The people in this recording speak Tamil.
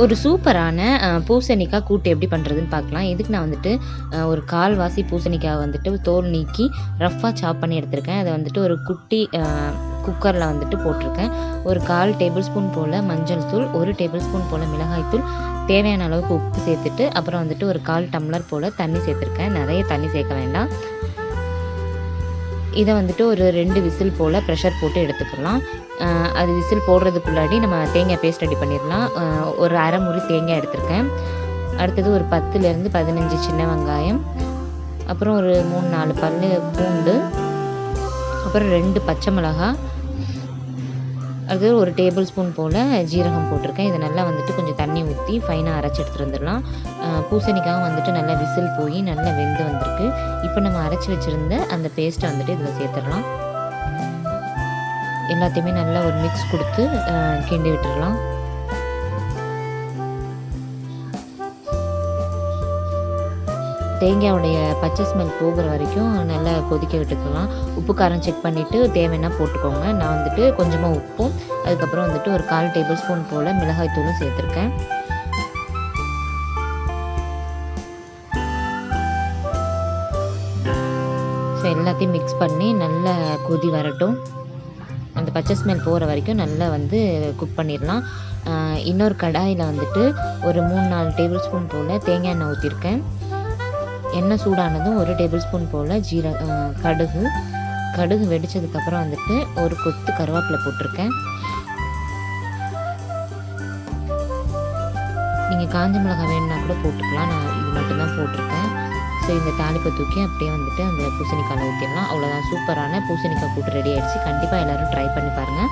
ஒரு சூப்பரான பூசணிக்காய் கூட்டு எப்படி பண்ணுறதுன்னு பார்க்கலாம். இதுக்கு நான் வந்துட்டு ஒரு கால்வாசி பூசணிக்காய் வந்துட்டு தோல் நீக்கி ரஃப்பாக சாப் பண்ணி எடுத்திருக்கேன். அதை வந்துட்டு ஒரு குட்டி குக்கரில் வந்துட்டு போட்டிருக்கேன். ஒரு கால் டேபிள் ஸ்பூன் போல் மஞ்சள் தூள் ஒரு டேபிள் ஸ்பூன் போல் மிளகாய் தூள் தேவையான அளவுக்கு உப்பு சேர்த்துட்டு அப்புறம் வந்துட்டு ஒரு கால் டம்ளர் போல் தண்ணி சேர்த்துருக்கேன். நிறைய தண்ணி சேர்க்க வேண்டாம். இதை வந்துட்டு ஒரு ரெண்டு விசில் போல் ப்ரெஷர் போட்டு எடுத்துக்கலாம். அது விசில் போடுறதுக்குள்ளாடி நம்ம தேங்காய் பேஸ்ட் ரெடி பண்ணிடலாம். ஒரு அரை முறி தேங்காய் எடுத்திருக்கேன். அடுத்தது ஒரு பத்துலேருந்து பதினஞ்சு சின்ன வெங்காயம். அப்புறம் ஒரு மூணு நாலு பல் பூண்டு. அப்புறம் ரெண்டு பச்சை மிளகாய். அது ஒரு டேபிள் ஸ்பூன் போல் ஜீரகம் போட்டிருக்கேன். இதை நல்லா வந்துட்டு கொஞ்சம் தண்ணி ஊற்றி ஃபைனாக அரைச்சி எடுத்துகிட்டு வந்துடலாம். பூசணிக்காக வந்துட்டு நல்லா விசில் போய் நல்லா வெந்து வந்திருக்கு. இப்போ நம்ம அரைச்சி வச்சுருந்த அந்த பேஸ்ட்டை வந்துட்டு இதில் சேர்த்துடலாம். எல்லாத்தையுமே நல்லா ஒரு மிக்ஸ் கொடுத்து கிண்டி விட்டுறலாம் தேங்காயோடைய பச்சை ஸ்மெல் போகிற வரைக்கும் நல்லா கொதிக்க விட்டுக்கலாம். உப்பு காரம் செக் பண்ணிவிட்டு தேவைன்னா போட்டுக்கோங்க. நான் வந்துட்டு கொஞ்சமாக உப்பும் அதுக்கப்புறம் வந்துட்டு ஒரு கால் டேபிள் ஸ்பூன் போல் மிளகாய் தூளும் சேர்த்துருக்கேன். ஸோ எல்லாத்தையும் மிக்ஸ் பண்ணி நல்லா கொதி வரட்டும். அந்த பச்சை ஸ்மெல் போகிற வரைக்கும் நல்லா வந்து குக் பண்ணிடலாம். இன்னொரு கடாயில் வந்துட்டு ஒரு மூணு நாலு டேபிள் ஸ்பூன் போல் தேங்காய் எண்ணெய் ஊற்றிருக்கேன் எண்ணெய் சூடானதும் ஒரு டேபிள் ஸ்பூன் போல் ஜீர கடுகு. கடுகு வெடிச்சதுக்கப்புறம் வந்துட்டு ஒரு கொத்து கருவேப்பிலை போட்டிருக்கேன். நீங்கள் காஞ்ச மிளகாய் வேணும்னா கூட போட்டுக்கலாம். நான் இது மட்டும்தான் போட்டிருக்கேன். ஸோ இந்த தாளிப்பை தூக்கி அப்படியே வந்துட்டு அந்த பூசணிக்காயில் ஊற்றிடலாம் அவ்வளோதான் சூப்பரான பூசணிக்காய் கூட்டு ரெடி ஆகிடுச்சு கண்டிப்பாக எல்லோரும் ட்ரை பண்ணி பாருங்கள்